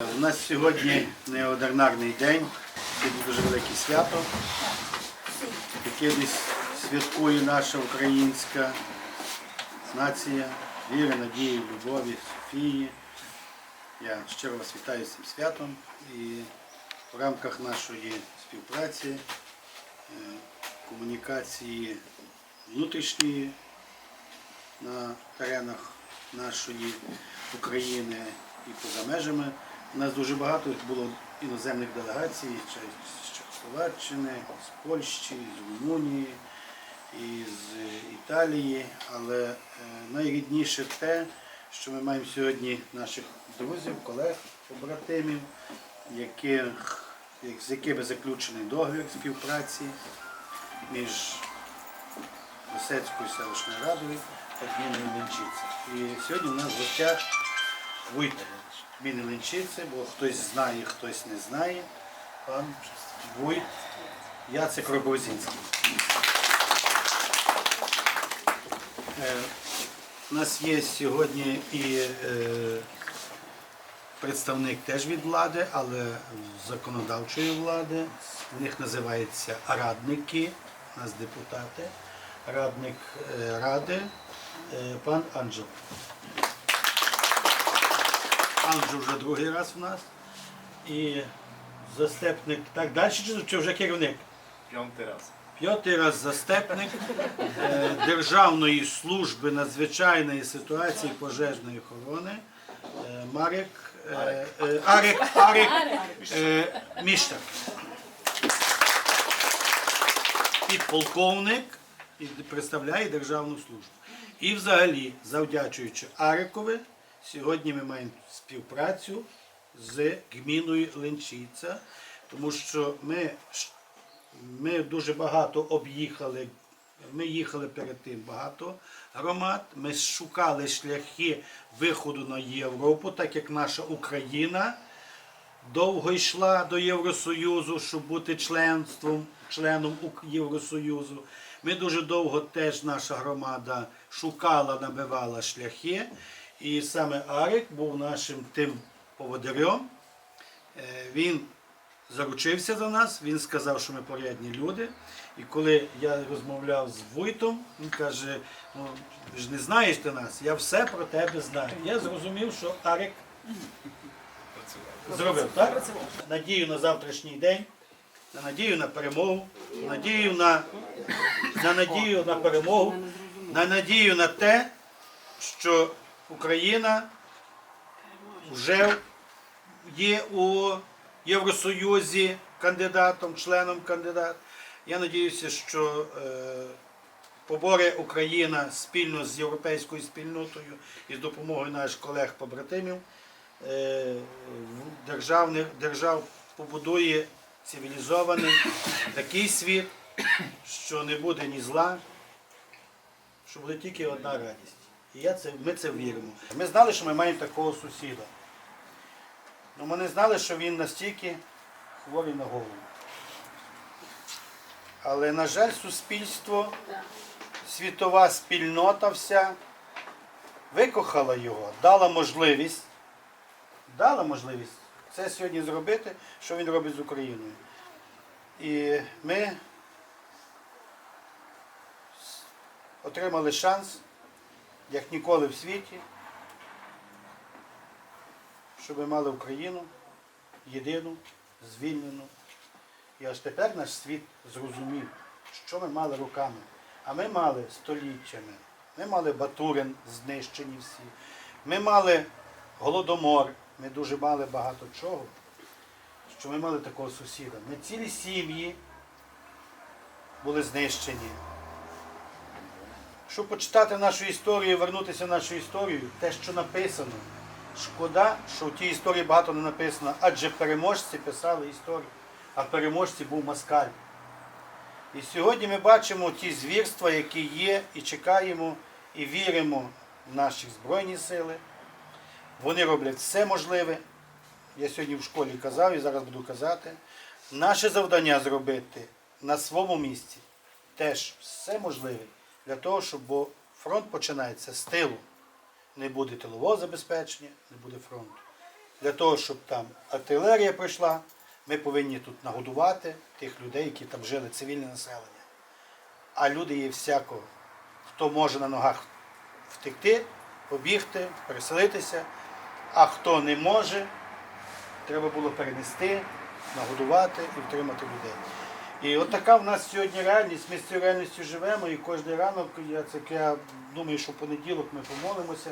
У нас сьогодні неодинарний день, сьогодні дуже велике свято, яке десь святкує наша українська нація, віри, надії, любові, Софії. Я щиро вас вітаю з цим святом і в рамках нашої співпраці, е, комунікації внутрішньої на теренах нашої України і поза межами. У нас дуже багато було іноземних делегацій з Чехословаччини, з Польщі, з Румунії, з Італії. Але е, найрідніше те, що ми маємо сьогодні наших друзів, колег, побратимів, яких, з якими заключений договір співпраці між Лисецькою селищною радою та гміною Ленчиця. І сьогодні у нас в гостях Войт гміни Ленчиці, бо хтось знає, хтось не знає. Пан Войт Яцек Рогозінський. Е, У нас є сьогодні і е, представник теж від влади, але законодавчої влади. В них називаються радники, у нас депутати. Радник е, ради, пан Анджел. Анджел вже другий раз у нас. І застепник так далі, чи- чи вже керівник? П'ятий раз. П'ятий раз застепник е, Державної служби надзвичайної ситуації пожежної охорони е, Марик, е, е, Арик, Арик е, Міштак. Підполковник і представляє державну службу. І взагалі, завдячуючи Арикові, сьогодні ми маємо співпрацю з гміною Ленчиця, тому що ми ми дуже багато об'їхали. Ми їхали перед тим багато громад. Ми шукали шляхи виходу на Європу, так як наша Україна довго йшла до Євросоюзу, щоб бути членством, членом Євросоюзу. Ми дуже довго теж наша громада шукала, набивала шляхи. І саме Арик був нашим тим поводирем. Е, Він заручився за нас, він сказав, що ми порядні люди. І коли я розмовляв з Войтом, він каже: ну ви ж не знаєш ти нас, я все про тебе знаю. Я зрозумів, що Арик зробив, так? Надію на завтрашній день, на надію на перемогу, надію на, на надію на перемогу, на надію на те, що Україна вже є у Євросоюзі кандидатом, членом кандидат. Я надіюся, що е, поборе Україна спільно з європейською спільнотою і з допомогою наших колег-побратимів е, державних держав побудує цивілізований такий світ, що не буде ні зла, що буде тільки одна радість. І я це, ми це віримо. Ми знали, що ми маємо такого сусіда. Ну, ми не знали, що він настільки хворий на голову. Але, на жаль, суспільство, світова спільнота вся викохала його, дала можливість, дала можливість це сьогодні зробити, що він робить з Україною. І ми отримали шанс, як ніколи в світі, щоб ми мали Україну єдину, звільнену. І аж тепер наш світ зрозумів, що ми мали руками. А ми мали століттями. Ми мали Батурин знищені всі. Ми мали голодомор, ми дуже мали багато чого, що ми мали такого сусіда. Ми цілі сім'ї були знищені. Щоб почитати нашу історію, вернутися в нашу історію, те, що написано. Шкода, що в тій історії багато не написано, адже переможці писали історію, а переможці був москаль. І сьогодні ми бачимо ті звірства, які є, і чекаємо, і віримо в наші Збройні сили. Вони роблять все можливе. Я сьогодні в школі казав і зараз буду казати. Наше завдання зробити на своєму місці теж все можливе для того, щоб бо фронт починається з тилу. Не буде тилового забезпечення, не буде фронту. Для того, щоб там артилерія прийшла, ми повинні тут нагодувати тих людей, які там жили, цивільне населення. А люди є всякого, хто може на ногах втекти, побігти, переселитися, а хто не може, треба було перенести, нагодувати і втримати людей. І от така в нас сьогодні реальність. Ми з цією реальністю живемо, і кожен ранок, я, це, я думаю, що в понеділок ми помолимося.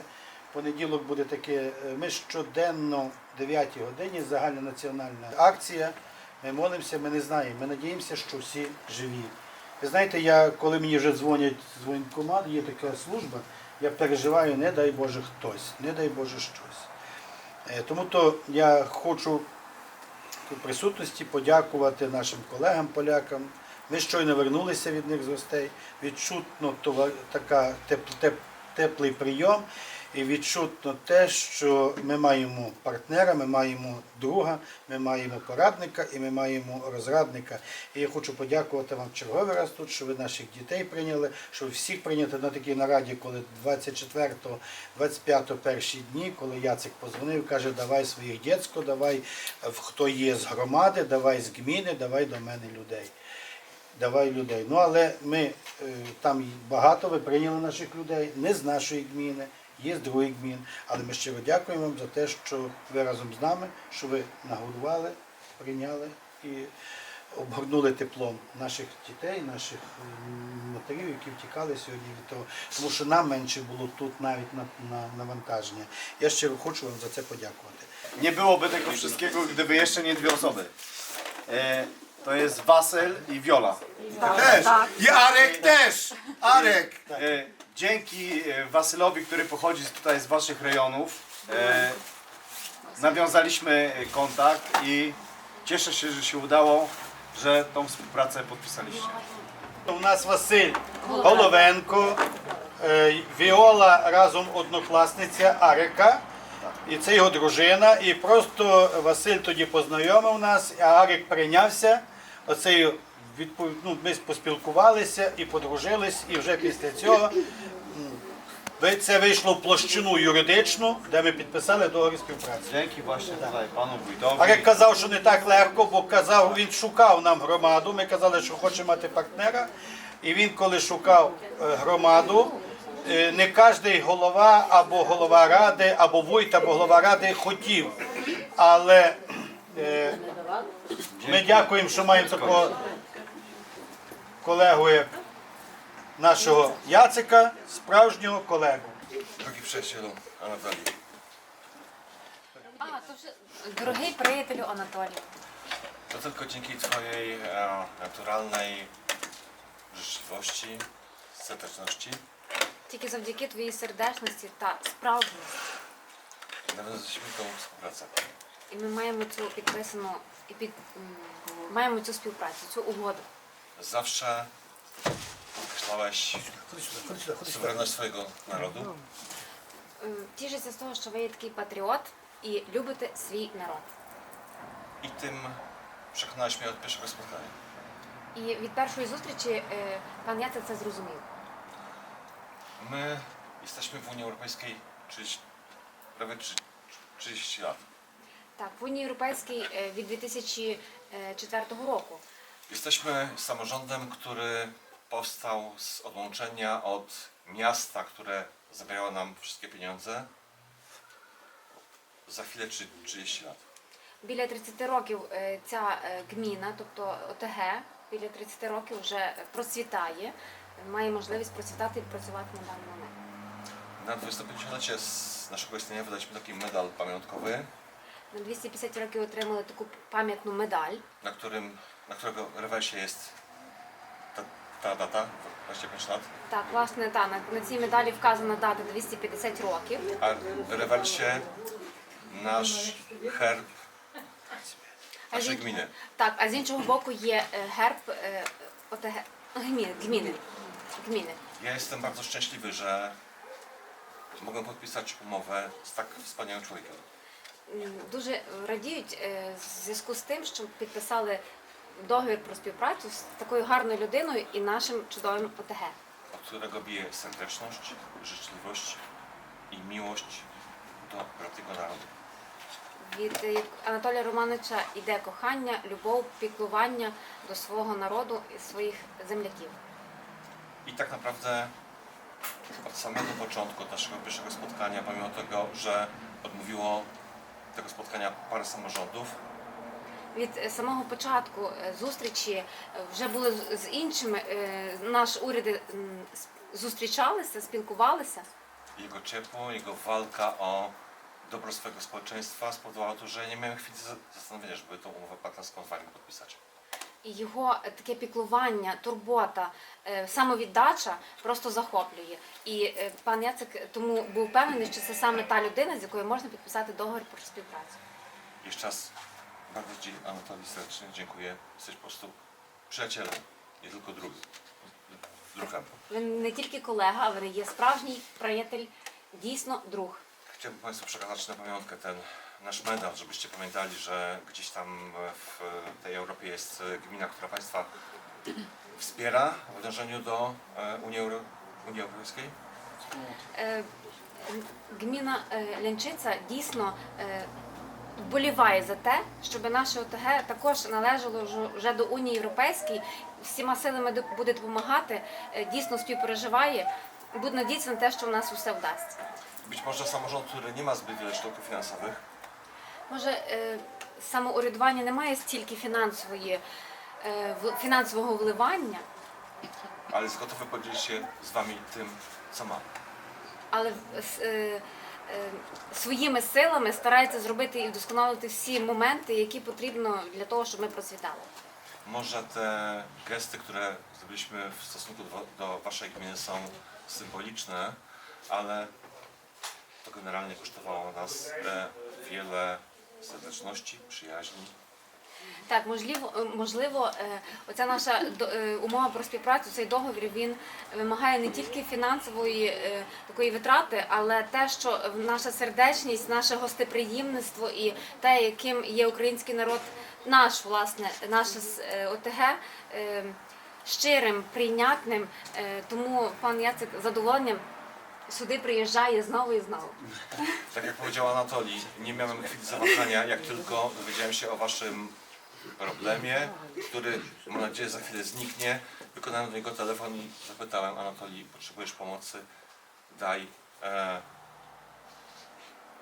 Понеділок буде таке, е, ми щоденно в 9 годині загальна національна акція. Ми молимося, ми не знаємо. Ми надіємося, що всі живі. Ви знаєте, я, коли мені вже дзвонять з воєнкомат, є така служба, я переживаю, не дай Боже хтось, не дай Боже щось. Е, Тому то я хочу присутності подякувати нашим колегам полякам. Ми щойно вернулися від них з гостей. Відчутно така теп- теп- теплий прийом і відчутно те, що ми маємо партнера, ми маємо друга, ми маємо порадника і ми маємо розрадника. І я хочу подякувати вам черговий раз тут, що ви наших дітей прийняли, що всіх прийняти на такій нараді, коли 24-го, 25-го перші дні, коли Яцик позвонив, каже, давай своїх дітсько, давай хто є з громади, давай з гміни, давай до мене людей. Давай людей. Ну але ми е, там багато ви прийняли наших людей, не з нашої гміни, є з других гмін. Але ми щиро дякуємо вам за те, що ви разом з нами, що ви нагодували, прийняли і обгорнули теплом наших дітей, наших матерів, які втікали сьогодні від того. Тому що нам менше було тут навіть на, на навантаження. Я щиро хочу вам за це подякувати. Nie byłoby tego wszystkiego, gdyby jeszcze nie dwie osoby. E, to jest Wasyl i Wiola. Też. I Arek też. Arek. E, dzięki e, Wasylowi, który pochodzi z- tutaj z waszych rejonów, e, nawiązaliśmy e, kontakt i cieszę się, że się udało, że tą współpracę podpisaliście. У нас Василь Головенко, е, Віола разом однокласниця Арика. І це його дружина. І просто Василь тоді познайомив нас, а Арик прийнявся. Оцею відпов... ну, ми поспілкувалися і подружились, і вже після цього це вийшло в площину юридичну, де ми підписали договір співпраці. Dzięki właśnie tutaj panu wójtowi. Арик казав, що не так легко, бо казав, він шукав нам громаду. Ми казали, що хоче мати партнера. І він, коли шукав е, громаду, е, не кожен голова або голова ради, або войт, або голова ради хотів. Але е, ми дякуємо, що маємо такого колегу, як нашого Яцика, справжнього колегу. Drogi przyjacielu Anatolii. А, то вже дорогий приятелю Анатолію. To tylko dzięki Twojej e, naturalnej życzliwości, stateczności Тільки завдяки твоїй сердечності та справжності. nawiązaliśmy tą współpracę. І ми маємо цю підписану і під м, маємо цю співпрацю, цю угоду. Zawsze podkreślałeś Ходи сюди, ходи сюди, ходи сюди. suwerenność swojego narodu Е, Тішиться з того, що ви є такий патріот і любите свій народ. i tym przekonałeś mnie od pierwszego spotkania. І від першої зустрічі е, пан Яцек це зрозумів. My jesteśmy w Unii Europejskiej 30, prawie 30 lat. Так, в Унії Європейській е, від 2004 року. Jesteśmy samorządem, który powstał z odłączenia od miasta, które zabierało nam wszystkie pieniądze. Za chwilę trzy- 30 lat. Біля 30 років е, ця е, гміна, тобто ОТГ, біля 30 років вже процвітає, має можливість процвітати і працювати на даний момент. Na 250-lecie z naszego istnienia wydaliśmy taki medal pamiątkowy, На 250 років отримали таку пам'ятну медаль. na, którym, na którego rewersie jest ta, ta data, 25 lat. Так, власне, та, на, на цій медалі вказана дата 250 років. A w rewersie nasz herb А з, naszej ін- gminy. так, а з іншого боку є е, герб е, ОТГ, гміни, гміни. гміни. Ja jestem bardzo szczęśliwy, że mogę podpisać umowę z tak wspaniałym człowiekiem. М, Дуже радіють е, в зв'язку з тим, що підписали договір про співпрацю з такою гарною людиною і нашим чудовим ОТГ. od którego bije serdeczność, życzliwość i miłość do bratego narodu. від е, Анатолія Романовича йде кохання, любов, піклування до свого народу і своїх земляків. I tak naprawdę od samego początku naszego pierwszego spotkania, pomimo tego, że odmówiło tego spotkania parę samorządów, Від е, самого початку е, зустрічі е, вже були з- іншими наш уряди м, зустрічалися, спілкувалися. jego ciepło, jego walka o dobro swojego społeczeństwa spowodowało to, że nie miałem chwili za- zastanowienia, żeby tą umowę partnerską z Wami podpisać. І його таке піклування, турбота, е, самовіддача просто захоплює. І е, пан Яцик тому був впевнений, що це саме та людина, з якою можна підписати договір про співпрацю. Jeszcze raz bardzo Ci, Anatolii, serdecznie dziękuję. Jesteś po prostu przyjacielem, nie tylko drugim. Druhem. Він не тільки колега, але є справжній приятель, дійсно друг. Chciałbym Państwu przekazać na pamiątkę ten nasz medal, żebyście pamiętali, że gdzieś tam w tej Europie jest gmina, która Państwa wspiera w dążeniu do e, Unii, Euro Unii Europejskiej. Е, Гміна е, Лянчиця дійсно е, вболіває за те, щоб наше ОТГ також належало вже- до Унії Європейської, всіма силами буде допомагати, е, дійсно співпереживає. Буду надіятися на те, що в нас усе вдасться. Być może samorząd, który nie ma zbyt wiele środków finansowych, Може, е, самоурядування не має стільки фінансової, е, в- фінансового вливання, ale jest gotowy podzielić się z Wami tym, co ma. але с- е, е, своїми силами старається зробити і вдосконалити всі моменти, які потрібно для того, щоб ми процвітали. Zrobiliśmy w stosunku do, do Waszej gminy są symboliczne, ale to generalnie kosztowało nas e, wiele serdeczności, przyjaźni. Так, можливо, е, можливо, е, оця наша е, умова про співпрацю, цей договір він вимагає не тільки фінансової такої витрати, але те, що наша сердечність, наше гостеприємництво і те, яким є український народ, наш власне, наше ОТГ. Щирим, прийнятним, тому пан Яцик задоволенням сюди приїжджає знову і знову. Tak jak powiedział Anatolii, nie miałem chwili zawahania, jak tylko dowiedziałem się o problemie, który mam nadzieję za chwilę zniknie. Wykonałem do niego telefon i zapytałem Anatolii, potrzebujesz pomocy, daj e,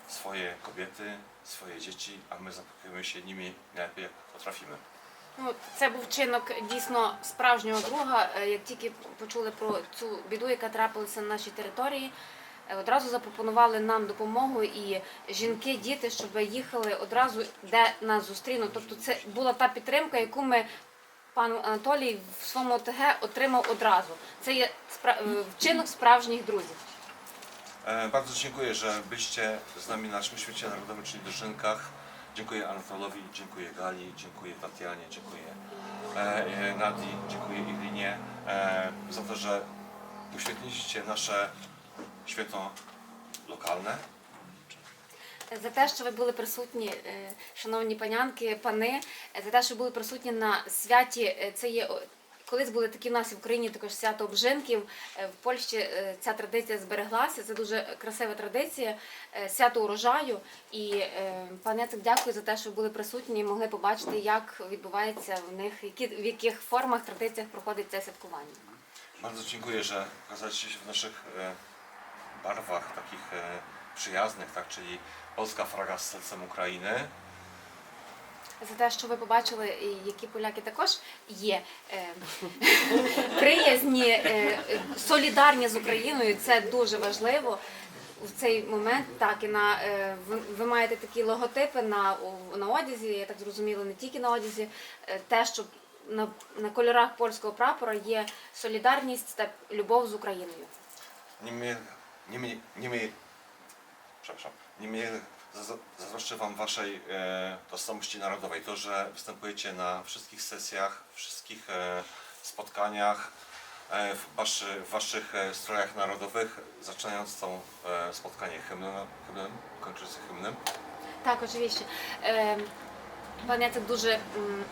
swoje kobiety, swoje dzieci, a my zaopiekujemy się nimi najlepiej jak potrafimy. Ну, це був вчинок дійсно справжнього друга. Е, Як тільки почули про цю біду, яка трапилася на нашій території, е, одразу запропонували нам допомогу і жінки, діти, щоб їхали одразу, де нас зустрінуть. Тобто це була та підтримка, яку ми пан Анатолій в своєму ОТГ отримав одразу. Це є е, вчинок справжніх друзів. E, bardzo dziękuję, że byliście z nami na naszym święcie narodowym, czyli Dożynkach. Dziękuję Anatolowi, dziękuję Gali, dziękuję Tatianie, dziękuję e, e, Nadi, dziękuję Irinie e, za to, że uświetniliście nasze święto lokalne. За те, що ви були присутні, е, шановні панянки, пани, е, за те, що були присутні на святі. е, Це є колись були такі в нас в Україні також свято обжинків. В Польщі ця традиція збереглася. Це дуже красива традиція, свято урожаю. І е, пан дякую за те, що ви були присутні і могли побачити, як відбувається в них, які в яких формах традиціях проходить це святкування. Bardzo dziękuję, że okazaliście się w naszych e, barwach takich e, przyjaznych, tak, czyli polska flaga z sercem Ukrainy. за те, що ви побачили, які поляки також є е, приязні, е, солідарні з Україною. Це дуже важливо. В цей момент так і на е, ви, ви маєте такі логотипи на, у- на одязі, я так зрозуміла, не тільки на одязі, е, те, що на, на кольорах польського прапора є солідарність та любов з Україною. Niemniej, niemniej, przepraszam, niemniej zazdroszczę Wam Waszej e, tożsamości narodowej. To, że występujecie na wszystkich sesjach, wszystkich e, spotkaniach, e, w, waszy, w Waszych e, strojach narodowych, zaczynając to e, spotkanie hymnem, hymnem kończąc hymnem. Tak, oczywiście. Em, Pan Jacek Duży mm,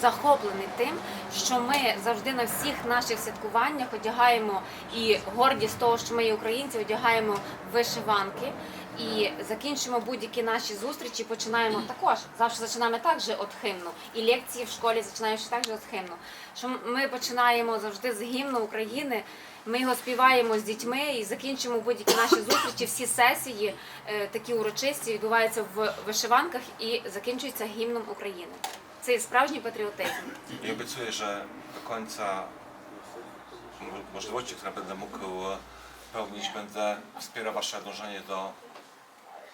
захоплений тим, що ми завжди на всіх наших святкуваннях одягаємо і гордість того, що ми є українці, одягаємо вишиванки. І закінчимо будь-які наші зустрічі. Починаємо також. Завжди починаємо так же от химну. І лекції в школі починаєш так же от химну. Що ми починаємо завжди з гімну України. Ми його співаємо з дітьми і закінчимо будь-які наші зустрічі. Всі сесії е, такі урочисті відбуваються в вишиванках і закінчуються гімном України. Це є справжній патріотизм. Obiecuję, że do końca mo- możliwości, które będę mógł pełnić, będę wspierał Wasze dążenie do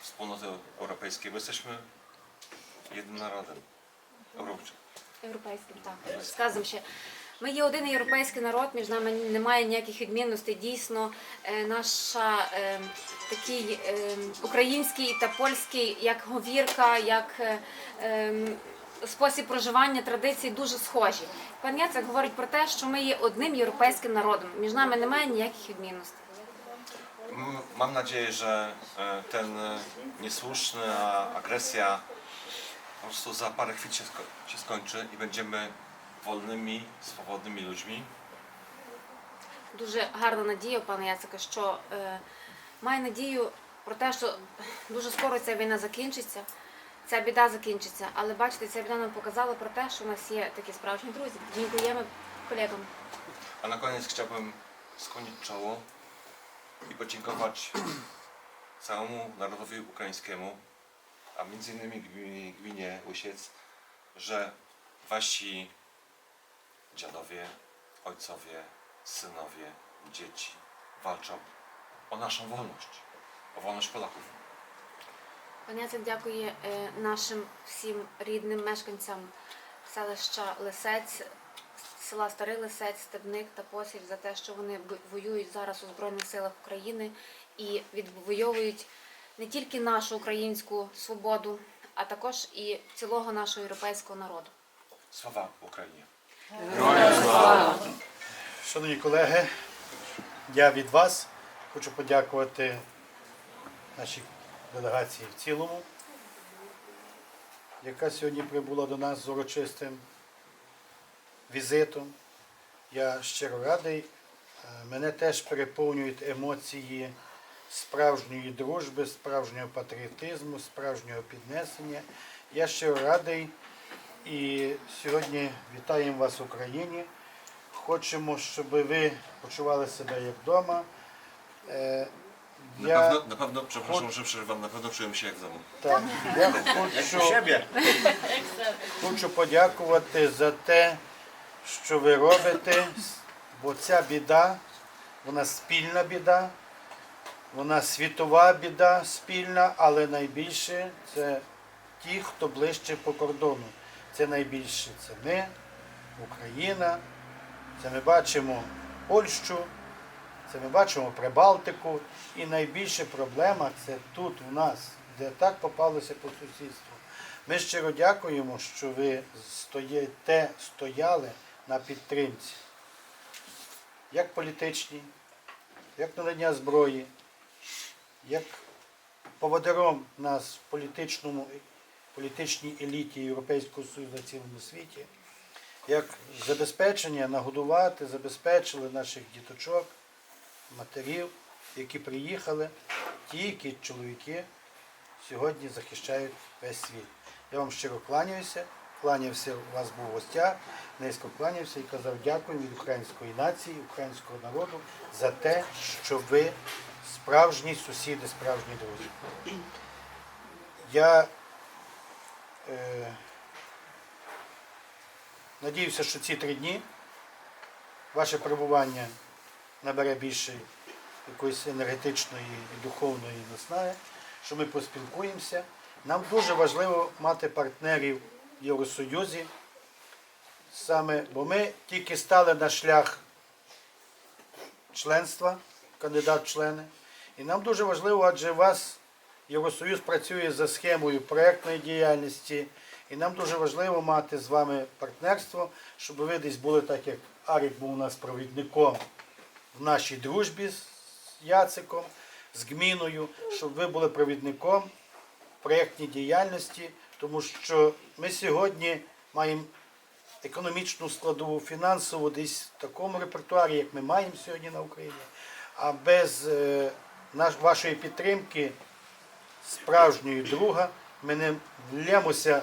wspólnoty europejskiej, bo jesteśmy jednym narodem. Europejczyk. Європейським так сказом ще. Ми є один європейський народ, між нами немає ніяких відмінностей. Дійсно, е, наша е, такий е, український та польський, як говірка, як е, е, спосіб проживання, традиції дуже схожі. Пан Яцек говорить про те, що ми є одним європейським народом. Між нами немає ніяких відмінностей. Mam nadzieję, że ten niesłuszna agresja po prostu za parę chwil się, sko- się skończy i będziemy wolnymi, swobodnymi ludźmi. дуже гарна надія, пане Яцика, що е, має надію про те, що дуже скоро ця війна закінчиться, ця біда закінчиться. Але бачите, ця біда нам показала про те, що у нас є такі справжні друзі. Дякуємо колегам. A na koniec chciałbym skłonić czoło i podziękować całemu narodowi ukraińskiemu, a między innymi gminie, gminie Łysiec, że wasi dziadowie, ojcowie, synowie, dzieci walczą o naszą wolność, o wolność Polaków. Яцик дякує е, нашим всім рідним мешканцям селища Лисець, села Старий Лисець, Стебник та Посіль за те, що вони воюють зараз у Збройних силах України і відвоюють не тільки нашу українську свободу, а також і цілого нашого європейського народу. Sława Ukrainie! Шановні колеги, я від вас хочу подякувати нашій делегації в цілому, яка сьогодні прибула до нас з урочистим візитом. Я щиро радий. Е, Мене теж переповнюють емоції справжньої дружби, справжнього патріотизму, справжнього піднесення. Я щиро радий і сьогодні вітаємо вас в Україні. Хочемо, щоб ви почували себе як вдома. Na, Я, pewno, na pewno, przepraszam, że przerywam, na pewno czułem się jak w domu. так, я хочу, siebie. хочу подякувати за те, що ви робите, бо ця біда, вона спільна біда, вона світова біда спільна, але найбільше це ті, хто ближче по кордону. Це найбільше це ми, Україна, це ми бачимо Польщу, це ми бачимо Прибалтику. І найбільша проблема це тут у нас, де так попалося по сусідству. Ми щиро дякуємо, що ви стоїте, стояли на підтримці, як політичній, як надання зброї, як поводиром нас в політичному, політичній еліті Європейського Союзу на цілому світі, як забезпечення нагодувати, забезпечили наших діточок, матерів, які приїхали, ті, які чоловіки сьогодні захищають весь світ. Я вам щиро кланяюся, кланявся, у вас був гостя, низько кланявся і казав дякую від української нації, українського народу за те, що ви справжні сусіди, справжні друзі. Я е, надіюся, що ці три дні ваше перебування набере більше якоїсь енергетичної і духовної наснаги, що ми поспілкуємося. Нам дуже важливо мати партнерів в Євросоюзі, саме, бо ми тільки стали на шлях членства, кандидат в члени. І нам дуже важливо, адже вас Євросоюз працює за схемою проєктної діяльності. І нам дуже важливо мати з вами партнерство, щоб ви десь були так, як Арік був у нас провідником в нашій дружбі з Яциком, з Гміною, щоб ви були провідником в проєктній діяльності, тому що ми сьогодні маємо економічну складову, фінансову, десь в такому репертуарі, як ми маємо сьогодні на Україні. А без е, вашої підтримки, справжньої друга, ми не влємося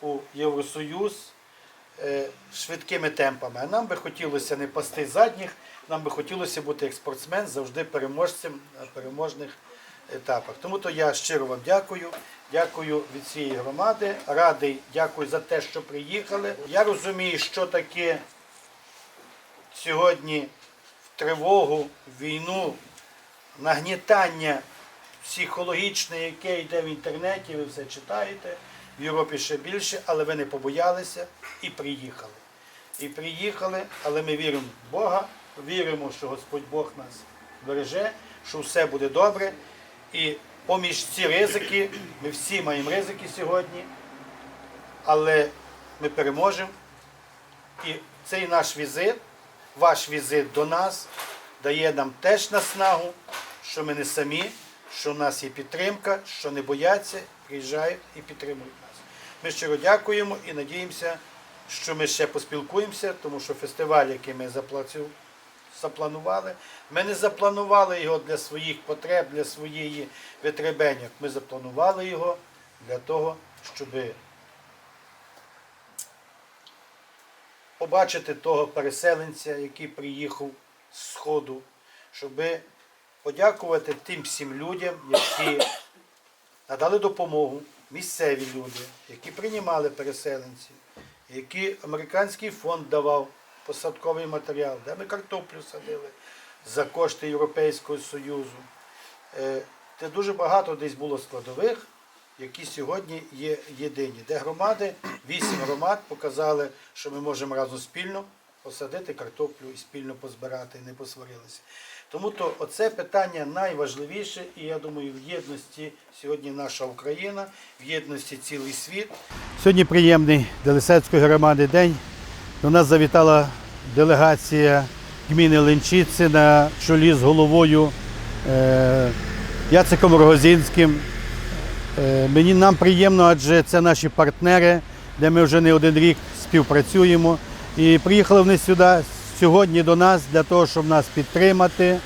у Євросоюз швидкими темпами. А нам би хотілося не пасти задніх, нам би хотілося бути як спортсмен завжди переможцем на переможних етапах. Тому то я щиро вам дякую. Дякую від цієї громади. Радий, дякую за те, що приїхали. Я розумію, що таке сьогодні в тривогу, в війну, нагнітання психологічне, яке йде в інтернеті, ви все читаєте. В Європі ще більше, але ви не побоялися і приїхали. І приїхали, але ми віримо в Бога, віримо, що Господь Бог нас береже, що все буде добре. І поміж ці ризики, ми всі маємо ризики сьогодні, але ми переможемо. І цей наш візит, ваш візит до нас, дає нам теж наснагу, що ми не самі, що в нас є підтримка, що не бояться, приїжджають і підтримують нас. Ми щиро дякуємо і надіємося, що ми ще поспілкуємося, тому що фестиваль, який ми запланували, ми не запланували його для своїх потреб, для своєї витребення. Ми запланували його для того, щоби побачити того переселенця, який приїхав з Сходу, щоб подякувати тим всім людям, які надали допомогу, місцеві люди, які приймали переселенців, які американський фонд давав посадковий матеріал, де ми картоплю садили за кошти Європейського Союзу. Це дуже багато десь було складових, які сьогодні є єдині, де громади, вісім громад показали, що ми можемо разом спільно посадити картоплю і спільно позбирати, не посварилися. Тому то оце питання найважливіше, і я думаю, в єдності сьогодні наша Україна, в єдності цілий світ. Сьогодні приємний Делисецької громади день. До нас завітала делегація гміни Ленчиці на чолі з головою е, Яциком Рогозінським. Е, Мені нам приємно, адже це наші партнери, де ми вже не один рік співпрацюємо. І приїхали вони сюди сьогодні до нас для того, щоб нас підтримати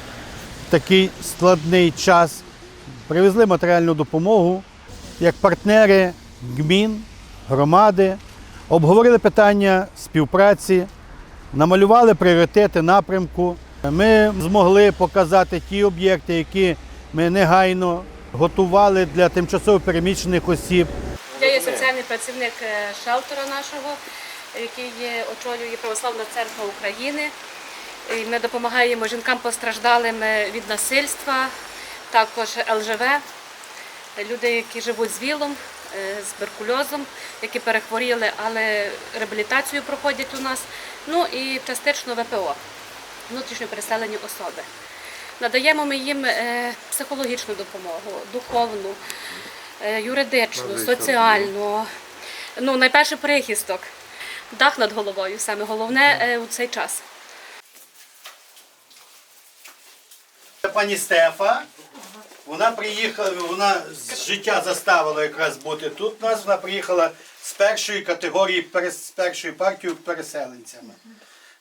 в такий складний час. Привезли матеріальну допомогу як партнери гмін, громади, обговорили питання співпраці, намалювали пріоритети напрямку. Ми змогли показати ті об'єкти, які ми негайно готували для тимчасово переміщених осіб. Я є соціальний працівник е, шелтера нашого, який очолює Православна церква України. І Ми допомагаємо жінкам постраждалим е, від насильства, також ЛЖВ, люди, які живуть з ВІЛом, е, з беркульозом, які перехворіли, але реабілітацію проходять у нас. Ну і частично ВПО, внутрішньо переселені особи. Надаємо ми їм е, психологічну допомогу, духовну, юридичну, соціальну. Ну, найперше прихисток, дах над головою, саме головне е, у цей час. Це пані Стефа. Вона приїхала, вона з життя заставила якраз бути тут. у Нас вона приїхала з першої категорії, з першою партією переселенцями.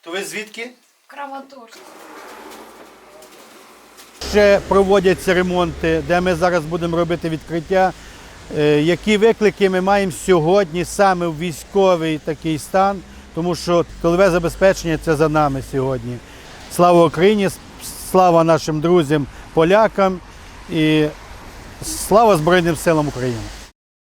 То ви звідки? Краматорськ. Ще проводяться ремонти, де ми зараз будемо робити відкриття. Е, Які виклики ми маємо сьогодні саме в військовий такий стан, тому що тилове забезпечення це за нами сьогодні. Слава Україні, слава нашим друзям, полякам і слава Збройним силам України.